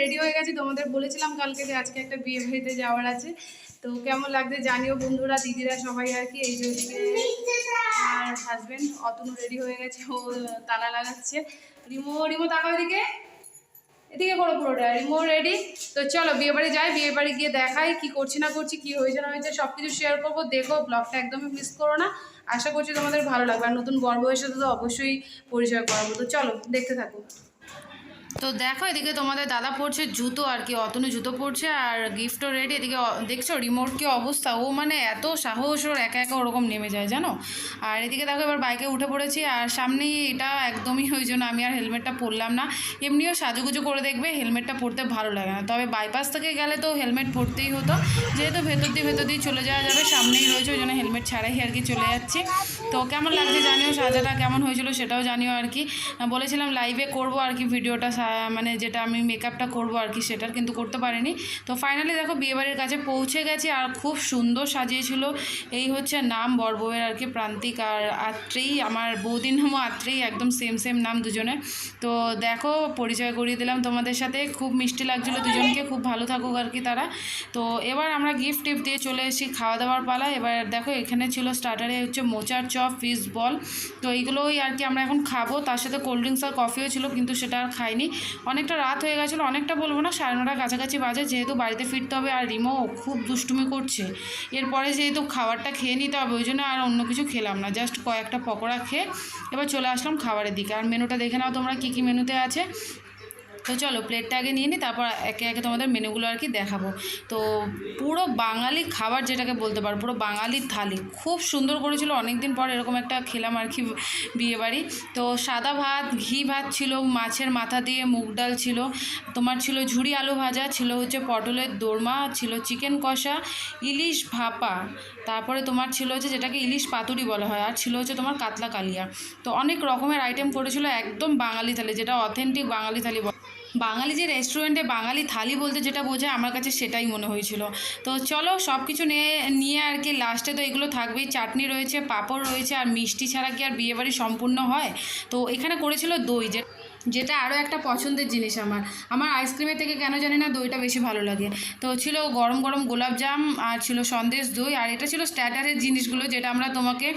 Ready হয়ে গেছি। তোমাদের বলেছিলাম কালকে যে আজকে একটা বিয়ে বাড়িতে যাওয়ার আছে। তো কেমন লাগছে জানিও বন্ধুরা, দিদিরা সবাই আর কি। এই জন্য আর হাজবেন্ড অতনু রেডি হয়ে গেছে, ও তালা লাগাচ্ছে। রিমো রিমো, তাকাও এদিকে। এদিকে করো পুরোটা, রিমো রেডি তো চলো, বিয়ে বাড়ি যাই, বিয়ে বাড়ি গিয়ে দেখাই কি করছি না করছি, কি হয়েছে না হয়েছে সব কিছু শেয়ার করব। দেখো ব্লগটা একদমই মিস করো না। আশা করছি তোমাদের ভালো লাগবে। আর নতুন বর বয়সে তো অবশ্যই পরিচয় করাবো। তো চলো, দেখতে থাকো। তো দেখো, এদিকে তোমাদের দাদা পড়ছে জুতো আর কি, অতনু জুতো পড়ছে আর গিফটও রেডি এদিকে দেখছ রিমোট কি অবস্থা? ও মানে এত সাহস ওর একা একা ওরকম নেমে যায়, জানো? আর এদিকে দেখো, এবার বাইকে উঠে পড়েছি আর সামনেই এটা একদমই ওই জন্য আমি আর হেলমেটটা পরলাম না। এমনিও সাজুগুজু করে দেখবে হেলমেটটা পরতে ভালো লাগে না। তবে বাইপাস থেকে গেলে তো হেলমেট পরতেই হতো। যেহেতু ভেতর দিয়ে ভেতর দিয়ে চলে যাওয়া যাবে, সামনেই রয়েছে, ওই জন্য হেলমেট ছাড়াই আর কি চলে যাচ্ছি। তো কেমন লাগছে জানিও, সাজাটা কেমন হয়েছিল সেটাও জানিও আর কি। বলেছিলাম লাইভে করব আর কি, ভিডিওটা মানে যেটা আমি মেকআপটা করব আর কি, সেটার কিন্তু করতে পারিনি। তো ফাইনালি দেখো বিয়েবাড়ির কাছে পৌঁছে গেছি আর খুব সুন্দর সাজিয়েছিল। এই হচ্ছে নাম বর বউয়ের আর কি, প্রান্তিক আর আত্রেই আমার বৌদির নামও আত্রেই একদম সেম সেম নাম দুজনের। তো দেখো, পরিচয় করিয়ে দিলাম তোমাদের সাথে। খুব মিষ্টি লাগছিল দুজনকে, খুব ভালো থাকুক আর কি তারা। তো এবার আমরা গিফট টিফট দিয়ে চলে এসেছি খাওয়া দাওয়ার পালা এবার দেখো, এখানে ছিল স্টার্টারে হচ্ছে মোচার চপ ফিশ বল তো এইগুলোই আর কি আমরা এখন খাব। তার সাথে কোল্ড ড্রিঙ্কস আর কফিও ছিল, কিন্তু সেটা আর খাইনি। অনেকটা রাত হয়ে গেছিল, অনেকটা বলব না, সাড়ে নটার কাছাকাছি বাজে, যেহেতু বাড়িতে ফিরতে হবে আর রিমো খুব দুষ্টুমি করছে। এরপরে যেহেতু খাবারটা খেয়ে নিতে হবে, ওই জন্য আর অন্য কিছু খেলাম না জাস্ট কয়েকটা পকোড়া খেয়ে এবার চলে আসলাম খাবারের দিকে। আর মেনুটা দেখে নাও তোমরা, কী কী মেনুতে আছে। তো চলো প্লেটটা আগে নিয়ে নিই তারপর একে একে তোমাদের মেনুগুলো আর কি দেখাবো। তো পুরো বাঙালি খাবার যেটাকে বলতে পারো, পুরো বাঙালির থালি। খুব সুন্দর করেছিল অনেক দিন পর এরকম একটা খেলাম আর কি বিয়েবাড়ি তো সাদা ভাত, ঘি ভাত ছিল, মাছের মাথা দিয়ে মুগ ডাল ছিল। তোমার ছিল ঝুড়ি আলু ভাজা, ছিল হচ্ছে পটলের দোরমা, ছিল চিকেন কষা, ইলিশ ভাপা। তারপরে তোমার ছিল হচ্ছে যেটাকে ইলিশ পাতুরি বলা হয়, আর ছিল হচ্ছে তোমার কাতলা কালিয়া। তো অনেক রকমের আইটেম করেছিল একদম বাঙালি থালি, যেটা অথেন্টিক বাঙালি থালি। বাঙালি যে রেস্টুরেন্টে বাঙালি থালি বলতে যেটা বোঝায়, আমার কাছে সেটাই মনে হয়েছিল। তো চলো সব কিছু নিয়ে নিয়ে আর কি লাস্টে তো এগুলো থাকবেই। চাটনি রয়েছে, পাঁপড় রয়েছে, আর মিষ্টি ছাড়া কি আর বিয়েবাড়ি সম্পূর্ণ হয়? তো এখানে করেছিল দই, যে, যেটা আরও একটা পছন্দের জিনিস আমার। আমার আইসক্রিমের থেকে কেন জানি না দইটা বেশি ভালো লাগে। তো ছিল গরম গরম গোলাপজাম আর ছিল সন্দেশ দই, আর এটা ছিল স্ট্যাটারের জিনিসগুলো, যেটা আমরা তোমাকে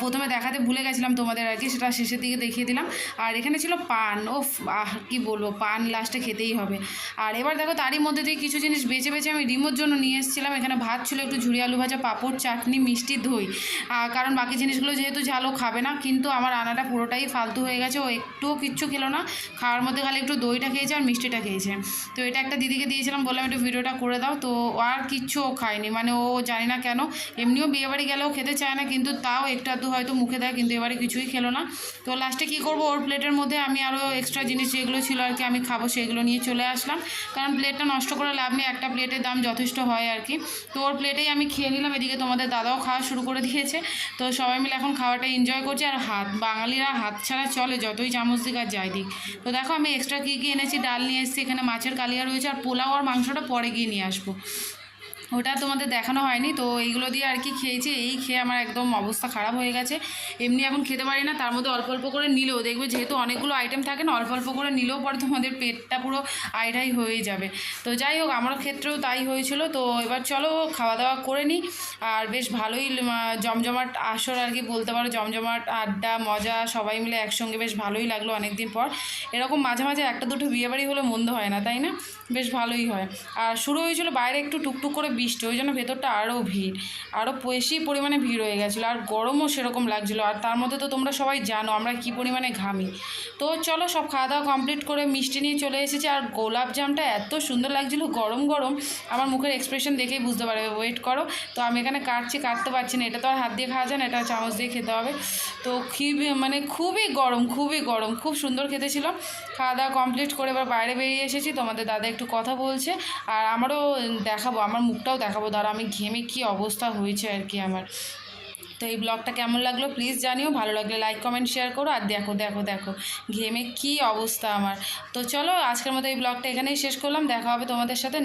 প্রথমে দেখাতে ভুলে গেছিলাম তোমাদের আর কি, সেটা শেষের দিকে দেখিয়ে দিলাম। আর এখানে ছিল পান ও আহ, কী বলব, পান লাস্টে খেতেই হবে। আর এবার দেখো তারই মধ্যে দিয়ে কিছু জিনিস বেছে বেছে আমি রিমোর জন্য নিয়ে এসেছিলাম। এখানে ভাত ছিল, একটু ঝুড়ি আলু ভাজা, পাঁপড়, চাটনি, মিষ্টি, দই। কারণ বাকি জিনিসগুলো যেহেতু ঝালও খাবে না। কিন্তু আমার আনাটা পুরোটাই ফালতু হয়ে গেছে। ও একটুও কিচ্ছু খেলো না। খাওয়ার মধ্যে খালি একটু দইটা খেয়েছে আর মিষ্টিটা খেয়েছে। তো এটা একটা দিদিকে দিয়েছিলাম, বললাম একটু ভিডিওটা করে দাও। তো আর কিচ্ছু ও খায়নি। মানে ও জানি না কেন, এমনিও বিয়েবাড়ি গেলেও খেতে চায় না, কিন্তু তাও একটু আধটু হয়তো মুখে দেয়, কিন্তু এবারে কিছুই খেলো না। তো লাস্টে কী করব? ওর প্লেটের মধ্যে আমি আরও এক্সট্রা জিনিস যেগুলো ছিল আর কি আমি খাব সেগুলো নিয়ে চলে আসলাম। কারণ প্লেটটা নষ্ট করে লাভ নেই, একটা প্লেটের দাম যথেষ্ট হয় আর কি। তো ওর প্লেটেই আমি খেয়ে নিলাম, এদিকে তোমাদের দাদাও খাওয়া শুরু করে দিয়েছে। তো সবাই মিলে এখন খাওয়াটা এনজয় করছে, আর হাত, বাঙালিরা হাত ছাড়া চলে, যতই চামচ দিক আর যাই দিক। তো দেখো আমি এক্সট্রা কী কী এনেছি, ডাল নিয়ে এসেছি, এখানে মাছের কালিয়া রয়েছে, আর পোলাও আর মাংসটা পরে গিয়ে নিয়ে আসব। ওটা তোমাদের দেখানো হয়নি, তো এইগুলো দিয়ে আর কি খেয়েছি, এই খেয়ে আমার একদম অবস্থা খারাপ হয়ে গেছে। এমনি এখন খেতে পারি না, তার মধ্যে অল্প অল্প করে নিলেও, দেখবে যেহেতু অনেকগুলো আইটেম থাকে না, অল্প অল্প করে নিলেও পরে তোমাদের পেটটা পুরো আইডাই হয়ে যাবে। তো যাই হোক, আমার ক্ষেত্রেও তাই হয়েছিল, তো এবার চলো খাওয়া দাওয়া করে নিই। আর বেশ ভালোই জমজমাট আসর আর কি বলতে পারো, জমজমাট, আড্ডা, মজা, সবাই মিলে একসঙ্গে বেশ ভালোই লাগল অনেক দিন পর। এরকম মাঝে মাঝে একটা দুটো বিয়েবাড়ি হলে মন্দ হয় না, তাই না? বেশ ভালোই হয়। আর শুরু হয়েছিল বাইরে একটু টুকটুক করে বৃষ্টি, ওই জন্য ভেতরটা আরও ভিড়। আরও বেশি পরিমাণে ভিড় হয়ে গেছিল, আর গরমও সেরকম লাগছিল। আর তার মধ্যে তো তোমরা সবাই জানো আমরা কী পরিমাণে ঘামি। তো চলো সব খাওয়া দাওয়া কমপ্লিট করে মিষ্টি নিয়ে চলে এসেছি। আর গোলাপ জামটা এত সুন্দর লাগছিল, গরম গরম। আমার মুখের এক্সপ্রেশন দেখেই বুঝতে পারবে ওয়েট করো। তো আমি এখানে কাটছি, কাটতে পারছি না। এটা তো আর হাত দিয়ে খাওয়া যায় না, এটা চামচ দিয়ে খেতে হবে। তো খুবই মানে খুবই গরম খুবই গরম, খুব সুন্দর খেতে ছিল। খাওয়া দাওয়া কমপ্লিট করে এবার বাইরে বেরিয়ে এসেছি। তোমাদের দাদা একটু কথা বলছে, আর আমারও দেখাবো, আমার মুখটাও দেখাবো। দাঁড়া আমি ঘেমে কি অবস্থা হয়েছে আর কি আমার। তো এই ব্লগটা কেমন লাগল প্লিজ জানিও। ভালো লাগলে লাইক কমেন্ট শেয়ার করো। আর দেখো দেখো দেখো, ঘেমে কি অবস্থা আমার। তো চলো, আজকের মতো এই ব্লগটা এখানেই শেষ করলাম। দেখা হবে তোমাদের সাথে